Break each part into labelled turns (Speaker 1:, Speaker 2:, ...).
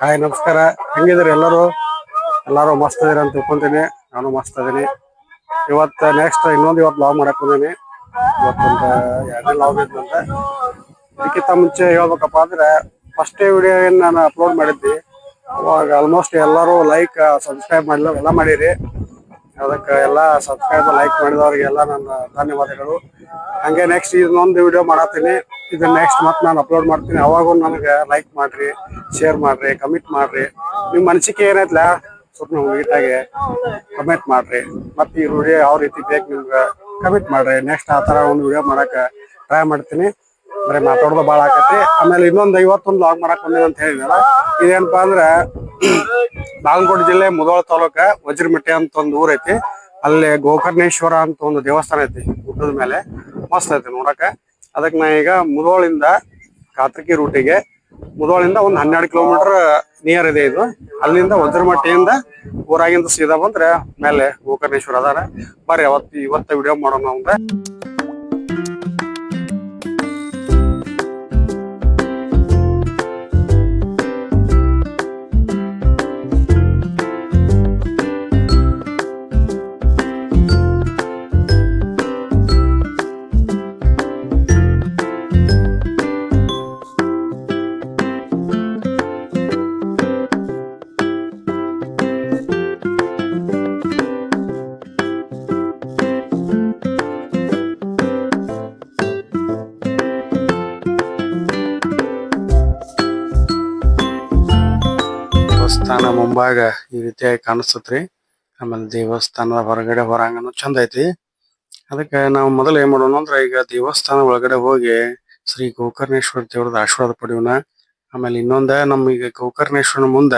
Speaker 1: Hi, ನಮಸ್ಕಾರ. ಹೆಂಗಿದ್ರಿ ಎಲ್ಲರೂ? ಎಲ್ಲರೂ ಮಸ್ತ್ ಇದೀರ ಅಂತ ತಿಳ್ಕೊಂತೀನಿ. ನಾನು ಮಸ್ತ್ ಇದೀನಿ. ಇವತ್ತು ನೆಕ್ಸ್ಟ್ ಇನ್ನೊಂದು ಇವತ್ತು ಲಾವ್ ಮಾಡಕ್ ಬಂದೀನಿ. ಇವತ್ತೊಂದು ಎರಡನೇ ಲಾವ್ ಇದ್ದಂತ ಇದಕ್ಕಿಂತ ಮುಂಚೆ ಹೇಳ್ಬೇಕಪ್ಪ ಅಂದ್ರೆ ಫಸ್ಟ್ ವಿಡಿಯೋ ಏನ್ ನಾನು ಅಪ್ಲೋಡ್ ಮಾಡಿದ್ದೆ. ಅವಾಗ ಆಲ್ಮೋಸ್ಟ್ ಎಲ್ಲರೂ ಲೈಕ್ ಸಬ್ಸ್ಕ್ರೈಬ್ ಮಾಡಿಲ್ಲ ಎಲ್ಲ ಮಾಡಿರಿ. ಅದಕ್ಕೆ ಎಲ್ಲ ಸಬ್ಸ್ಕ್ರೈಬ್ ಲೈಕ್ ಮಾಡಿದವ್ರಿಗೆಲ್ಲ ನನ್ನ ಧನ್ಯವಾದಗಳು. ಹಂಗೆ ನೆಕ್ಸ್ಟ್ ಇನ್ನೊಂದು ವಿಡಿಯೋ ಮಾಡತ್ತೀನಿ. ಇದನ್ನ ನೆಕ್ಸ್ಟ್ ಮತ್ತೆ ನಾನು ಅಪ್ಲೋಡ್ ಮಾಡ್ತೀನಿ. ಅವಾಗೂ ನನಗೆ ಲೈಕ್ ಮಾಡ್ರಿ ಶೇರ್ ಮಾಡ್ರಿ ಕಮೆಂಟ್ ಮಾಡ್ರಿ. ನಿಮ್ಮ ಮನಸ್ಸಿಗೆ ಏನೈತ್ಲ? ಸ್ವಲ್ಪ ನಮ್ಗೆ ನೀಟಾಗಿ ಕಮೆಂಟ್ ಮಾಡ್ರಿ. ಮತ್ತೆ ಈ ವಿಡಿಯೋ ಯಾವ ರೀತಿ ಬೇಕು ನಿಮ್ಗೆ ಕಮೆಂಟ್ ಮಾಡ್ರಿ. ನೆಕ್ಸ್ಟ್ ಆ ಥರ ಒಂದು ವಿಡಿಯೋ ಮಾಡೋಕೆ ಟ್ರೈ ಮಾಡ್ತೀನಿ. ಬರೀ ಮಾತಾಡೋದು ಭಾಳ ಆಕತಿ ಆಮೇಲೆ ಇನ್ನೊಂದು ಐವತ್ತೊಂದು ಲಾಗ್ ಮಾಡಕ್ ಬಂದಿದೆ ಅಂತ ಹೇಳಿದ್ನಲ್ಲ. ಇದೇನಪ್ಪಾ ಅಂದ್ರೆ ಬಾಗಲಕೋಟೆ ಜಿಲ್ಲೆ ಮುದೋಳ ತಾಲೂಕ ವಜ್ರಮಟ್ಟಿ ಅಂತ ಒಂದು ಊರ್ ಐತಿ ಅಲ್ಲಿ ಗೋಕರ್ಣೇಶ್ವರ ಅಂತ ಒಂದು ದೇವಸ್ಥಾನ ಐತಿ, ಗುಡ್ಡದ ಮೇಲೆ. ಮಸ್ತ್ ಐತಿ ನೋಡಕ ಅದಕ್ಕೆ ನಾ ಈಗ ಮುದೋಳಿಂದ ಕಾತ್ರಿಕಿ ರೂಟಿಗೆ, ಮುದೋಳಿಂದ ಒಂದು ಹನ್ನೆರಡು ಕಿಲೋಮೀಟರ್ ನಿಯರ್ ಇದೆ ಇದು. ಅಲ್ಲಿಂದ ವಜ್ರಮಟ್ಟಿಯಿಂದ ಊರಾಗಿಂದ ಸೀದಾ ಬಂದ್ರೆ ಮೇಲೆ ಗೋಕರ್ಣೇಶ್ವರ ಅದಾರ. ಬರ್ರಿ, ಅವತ್ತು ಇವತ್ತ ವಿಡಿಯೋ ಮಾಡೋಣ ಅಂದ್ರೆ ದೇವಸ್ಥಾನ ಮುಂಭಾಗ ಈ ರೀತಿಯಾಗಿ ಕಾಣಿಸ್ತತ್ರಿ. ಆಮೇಲೆ ದೇವಸ್ಥಾನದ ಹೊರಗಡೆ ಹೊರಾಂಗಣ ಚಂದ ಐತಿ. ಅದಕ್ಕೆ ನಾವು ಮೊದಲು ಏನ್ ಮಾಡೋಣ ಅಂದ್ರೆ ಈಗ ದೇವಸ್ಥಾನ ಒಳಗಡೆ ಹೋಗಿ ಶ್ರೀ ಗೋಕರ್ಣೇಶ್ವರ ದೇವ್ರದ ಆಶೀರ್ವಾದ ಪಡೆಯೋಣ. ಆಮೇಲೆ ಇನ್ನೊಂದ ನಮ್ಮ ಈಗ ಗೋಕರ್ಣೇಶ್ವರನ ಮುಂದ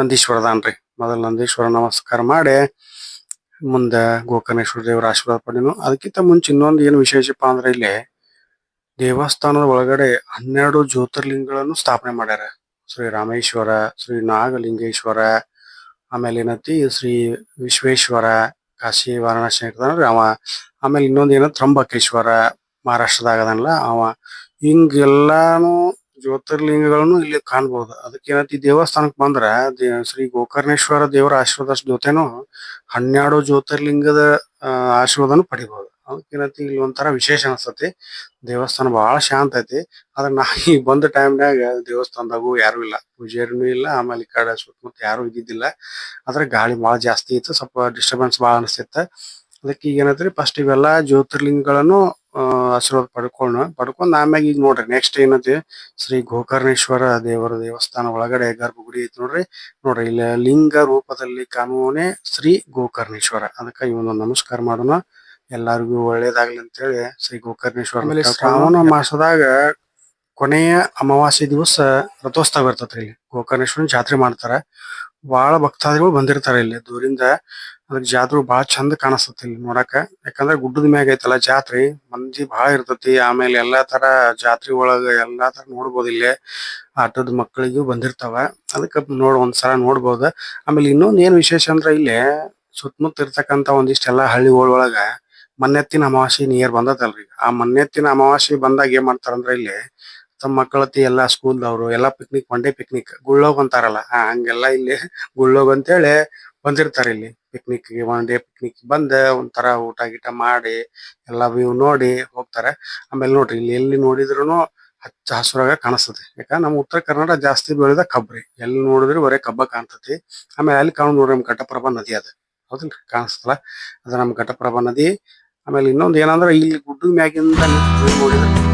Speaker 1: ನಂದೀಶ್ವರ ದಾನ್ರಿ ಮೊದಲು ನಂದೀಶ್ವರ ನಮಸ್ಕಾರ ಮಾಡಿ ಮುಂದ ಗೋಕರ್ಣೇಶ್ವರ ದೇವರ ಆಶೀರ್ವಾದ ಪಡೆಯೋಣ. ಅದಕ್ಕಿಂತ ಮುಂಚೆ ಇನ್ನೊಂದು ಏನು ವಿಶೇಷಪ್ಪ ಅಂದ್ರೆ ಇಲ್ಲಿ ದೇವಸ್ಥಾನದ ಒಳಗಡೆ ಹನ್ನೆರಡು ಜ್ಯೋತಿರ್ಲಿಂಗಗಳನ್ನು ಸ್ಥಾಪನೆ ಮಾಡ್ಯಾರ. ಶ್ರೀ ರಾಮೇಶ್ವರ, ಶ್ರೀ ನಾಗಲಿಂಗೇಶ್ವರ, ಆಮೇಲೆ ಏನತಿ ಶ್ರೀ ವಿಶ್ವೇಶ್ವರ, ಕಾಶಿ ವಾರಣಾಸಿ ಅವ, ಆಮೇಲೆ ಇನ್ನೊಂದ್ ಏನ ತ್ರಂಬಕೇಶ್ವರ ಮಹಾರಾಷ್ಟ್ರದಾಗ ಅದನ್ನಲ್ಲ ಅವ. ಹಿಂಗೆಲ್ಲಾನು ಜ್ಯೋತಿರ್ಲಿಂಗಗಳನ್ನು ಇಲ್ಲಿ ಕಾಣ್ಬಹುದು ಅದಕ್ಕೆ ಏನತಿ ದೇವಸ್ಥಾನಕ್ ಬಂದ್ರ ಶ್ರೀ ಗೋಕರ್ಣೇಶ್ವರ ದೇವರ ಆಶೀರ್ವಾದ ಜೊತೆನು ಹನ್ನೆರಡು ಜ್ಯೋತಿರ್ಲಿಂಗದ ಆಶೀರ್ವಾದನು ಪಡಿಬಹುದು ಅದಕ್ಕೇನೈತಿ ಇಲ್ಲಿ ಒಂಥರ ವಿಶೇಷ ಅನ್ಸತಿ ದೇವಸ್ಥಾನ ಬಹಳ ಶಾಂತ ಐತಿ. ಆದ್ರೆ ನಾ ಈಗ ಬಂದ ಟೈಮ್ನಾಗ ದೇವಸ್ಥಾನದಾಗು ಯಾರು ಇಲ್ಲ. ಪೂಜಾರಿನೂ ಇಲ್ಲ, ಆಮೇಲೆ ಈ ಕಡೆ ಸುತ್ತಮುತ್ತ ಯಾರು ಇದ್ದಿದ್ದಿಲ್ಲ. ಆದ್ರೆ ಗಾಳಿ ಬಹಳ ಜಾಸ್ತಿ ಇತ್ತು. ಸ್ವಲ್ಪ ಡಿಸ್ಟರ್ಬೆನ್ಸ್ ಬಹಳ ಅನಿಸ್ತಿತ್ತು ಅದಕ್ಕೆ ಈಗ ಫಸ್ಟ್ ಇವೆಲ್ಲ ಜ್ಯೋತಿರ್ಲಿಂಗಗಳನ್ನು ಆಶೀರ್ವಾದ ಪಡ್ಕೊಂಡು ಪಡ್ಕೊಂಡ್ ಆಮ್ಯಾಗ ಈಗ ನೋಡ್ರಿ ನೆಕ್ಸ್ಟ್ ಏನೈತಿ, ಶ್ರೀ ಗೋಕರ್ಣೇಶ್ವರ ದೇವರ ದೇವಸ್ಥಾನ ಒಳಗಡೆ ಗರ್ಭಗುಡಿ ಐತಿ ನೋಡ್ರಿ. ನೋಡ್ರಿ, ಇಲ್ಲಿ ಲಿಂಗ ರೂಪದಲ್ಲಿ ಕಾಣುವನೇ ಶ್ರೀ ಗೋಕರ್ಣೇಶ್ವರ. ಅದಕ್ಕೆ ಇವನು ನಮಸ್ಕಾರ ಮಾಡೋಣ. ಎಲ್ಲಾರಿಗೂ ಒಳ್ಳೇದಾಗ್ಲಿ ಅಂತೇಳಿ ಶ್ರೀ ಗೋಕರ್ಣೇಶ್ವರ ಶ್ರಾವಣ ಮಾಸದಾಗ ಕೊನೆಯ ಅಮಾವಾಸ್ಯೆ ದಿವಸ ರಥೋತ್ಸವ ಇರ್ತೈತ್ರಿ ಇಲ್ಲಿ. ಗೋಕರ್ಣೇಶ್ವರನ ಜಾತ್ರೆ ಮಾಡ್ತಾರ. ಬಹಳ ಭಕ್ತಾದಿಗಳು ಬಂದಿರ್ತಾರ ಇಲ್ಲಿ. ದೂರಿಂದ ಅದಕ್ಕೆ ಜಾತ್ರೆ ಬಹಳ ಚಂದ ಕಾಣಿಸ್ತತಿ ಇಲ್ಲಿ ನೋಡಾಕ. ಯಾಕಂದ್ರೆ ಗುಡ್ಡದ ಮ್ಯಾಗ ಐತಲ್ಲ ಜಾತ್ರೆ ಮಂದಿ ಬಹಳ ಇರ್ತತಿ. ಆಮೇಲೆ ಎಲ್ಲಾ ತರ ಜಾತ್ರೆ ಒಳಗ ಎಲ್ಲಾ ತರ ನೋಡ್ಬೋದು ಇಲ್ಲಿ. ಆಟದ ಮಕ್ಕಳಿಗೂ ಬಂದಿರ್ತಾವ. ಅದಕ್ಕೆ ನೋಡ್ ಒಂದ್ಸಲ ನೋಡ್ಬೋದು. ಆಮೇಲೆ ಇನ್ನೊಂದ್ ಏನ್ ವಿಶೇಷ ಅಂದ್ರ ಇಲ್ಲಿ ಸುತ್ತಮುತ್ತ ಇರ್ತಕ್ಕಂತ ಒಂದಿಷ್ಟೆಲ್ಲಾ ಹಳ್ಳಿಗಳ ಒಳಗ ಮನ್ನೆತ್ತಿನ ಅಮಾವಾಸ್ಯೆ ನಿಯರ್ ಬಂದದಲ್ರಿ. ಆ ಮನ್ನೆತ್ತಿನ ಅಮಾವಾಸ್ಯೆ ಬಂದಾಗ ಏನ್ ಮಾಡ್ತಾರಂದ್ರ ಇಲ್ಲಿ ತಮ್ಮ ಮಕ್ಕಳತಿ ಎಲ್ಲಾ ಸ್ಕೂಲ್ ಸ್ಕೂಲ್ದವ್ರು ಎಲ್ಲಾ ಪಿಕ್ನಿಕ್ ಒನ್ ಡೇ ಪಿಕ್ನಿಕ್ ಗುಳ್ಳೋಗ್ ಅಂತಾರಲ್ಲ ಆ, ಹಂಗೆಲ್ಲಾ ಇಲ್ಲಿ ಗುಳ್ಳೋಗ್ ಅಂತೇಳಿ ಬಂದಿರ್ತಾರ ಇಲ್ಲಿ. ಪಿಕ್ನಿಕ್ ಒನ್ ಡೇ ಪಿಕ್ನಿಕ್ ಬಂದ ಒಂಥರ ಊಟ ಗೀಟ ಮಾಡಿ ಎಲ್ಲಾ ವ್ಯೂ ನೋಡಿ ಹೋಗ್ತಾರೆ. ಆಮೇಲೆ ನೋಡ್ರಿ ಇಲ್ಲಿ ಎಲ್ಲಿ ನೋಡಿದ್ರು ಹಚ್ಚ ಹಸುರಾಗ ಕಾಣಿಸ್ತದೆ. ಯಾಕ ನಮ್ಮ ಉತ್ತರ ಕರ್ನಾಟಕ ಜಾಸ್ತಿ ಬೆಳೆದ ಕಬ್ರಿ. ಎಲ್ಲಿ ನೋಡಿದ್ರೆ ಬರೇ ಕಬ್ಬ ಕಾಣ್ತತಿ. ಆಮೇಲೆ ಅಲ್ಲಿ ಕಾಣ್ ನೋಡ್ರಿ ನಮ್ ಘಟಪ್ರಭಾ ನದಿ ಅದ. ಹೌದಿಲ್ರಿ ಕಾಣಿಸ್ತಲ್ಲ ಅದ ನಮ್ ಘಟಪ್ರಭಾ ನದಿ. ಆಮೇಲೆ ಇನ್ನೊಂದು ಏನಂದ್ರೆ ಇಲ್ಲಿ ಗುಡ್ಡದ ಮ್ಯಾಗಿಂದ ನೋಡಿದ್ರೆ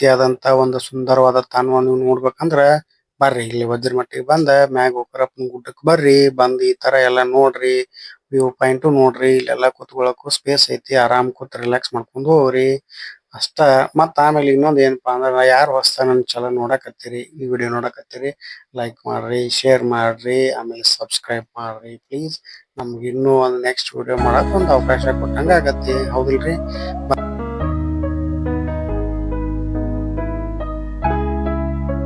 Speaker 1: ರೀತಿಯಾದಂತ ಒಂದು ಸುಂದರವಾದ ತಾಣವನ್ನು ನೋಡ್ಬೇಕಂದ್ರ ಬರ್ರಿ, ಇಲ್ಲಿ ವಜ್ರಮಟ್ಟಿಗೆ ಬಂದ ಮ್ಯಾಗ ಹೋಕರಪ್ಪನ ಗುಡ್ಡಕ್ಕೆ ಬರ್ರಿ, ಬಂದ್ ಈ ತರ ಎಲ್ಲ ನೋಡ್ರಿ ವ್ಯೂ ಪಾಯಿಂಟ್ ನೋಡ್ರಿ, ಇಲ್ಲೆಲ್ಲಾ ಕುತ್ಕೊಳ್ಳಕ್ಕೂ ಸ್ಪೇಸ್ ಐತಿ, ಆರಾಮ್ ಕೂತ್ ರಿಲ್ಯಾಕ್ಸ್ ಮಾಡ್ಕೊಂಡು ಹೋಗ್ರಿ. ಅಷ್ಟ, ಮತ್ತ ಆಮೇಲೆ ಇನ್ನೊಂದ್ ಏನಪ್ಪಾ ಅಂದ್ರ ಯಾರು ಹೊಸ ನನ್ ಚಾನೆಲ್ ನೋಡಕತ್ತೀರಿ, ಈ ವಿಡಿಯೋ ನೋಡಕತ್ತೀರಿ ಲೈಕ್ ಮಾಡ್ರಿ ಶೇರ್ ಮಾಡ್ರಿ, ಆಮೇಲೆ ಸಬ್ಸ್ಕ್ರೈಬ್ ಮಾಡ್ರಿ ಪ್ಲೀಸ್ ನಮ್ಗೆ ಇನ್ನೂ ಒಂದ್ ನೆಕ್ಸ್ಟ್ ವಿಡಿಯೋ ಮಾಡಕ್ ಒಂದ್ ಅವಕಾಶ ಕೊಟ್ಟಂಗ ಆಗತ್ತೆ, ಹೌದಿಲ್ರಿ?